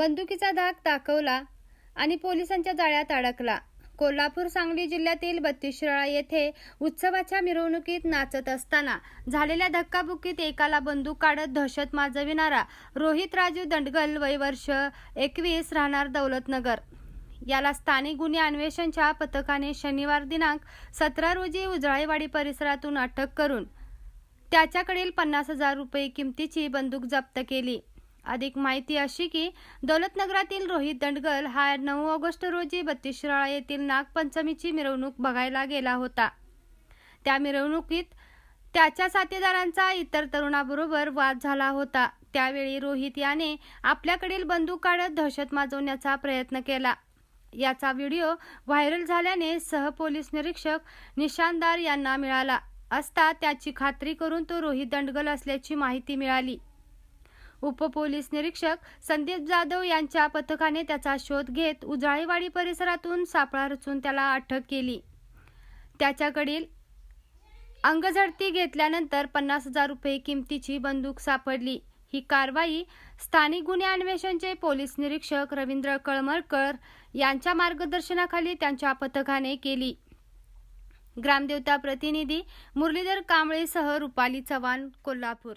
बंदुकीचा धाक दाखवला आणि पोलिसांच्या जाळ्यात अडकला. कोल्हापूर सांगली जिल्ह्यातील बत्तीशराळा येथे उत्सवाच्या मिरवणुकीत नाचत असताना झालेल्या धक्काबुक्कीत एकाला बंदूक काढत दहशत माजविणारा रोहित राजू दंडगल वय वर्ष एकवीस राहणार दौलतनगर. याला स्थानिक गुन्हे अन्वेषणच्या पथकाने शनिवार दिनांक सतरा रोजी उजळाईवाडी परिसरातून अटक करून त्याच्याकडील पन्नास हजार रुपये किमतीची बंदूक जप्त केली. अधिक माहिती अशी की दौलतनगरातील रोहित दंडगल हा नऊ ऑगस्ट रोजी बत्तीसराळा येथील नागपंचमीची मिरवणूक बघायला गेला होता. त्या मिरवणुकीत त्याच्या साथीदारांचा इतर तरुणाबरोबर वाद झाला होता. त्यावेळी रोहित याने आपल्याकडील बंदूक काढत दहशत माजवण्याचा प्रयत्न केला. याचा व्हिडिओ व्हायरल झाल्याने सहपोलीस निरीक्षक निशानदार यांना मिळाला. असता त्याची खात्री करून तो रोहित दंडगल असल्याची माहिती मिळाली. उपपोलीस निरीक्षक संदीप जाधव यांच्या पथकाने त्याचा शोध घेत उजाळेवाडी परिसरातून सापळा रचून त्याला अटक केली. त्याच्याकडील अंगझडती घेतल्यानंतर पन्नास हजार रुपये किमतीची बंदूक सापडली. ही कारवाई स्थानिक गुन्हे अन्वेषणचे पोलीस निरीक्षक रवींद्र कळमळकर यांच्या मार्गदर्शनाखाली त्यांच्या पथकाने केली. ग्रामदेवता प्रतिनिधी मुरलीधर कांबळेसह रुपाली चव्हाण कोल्हापूर.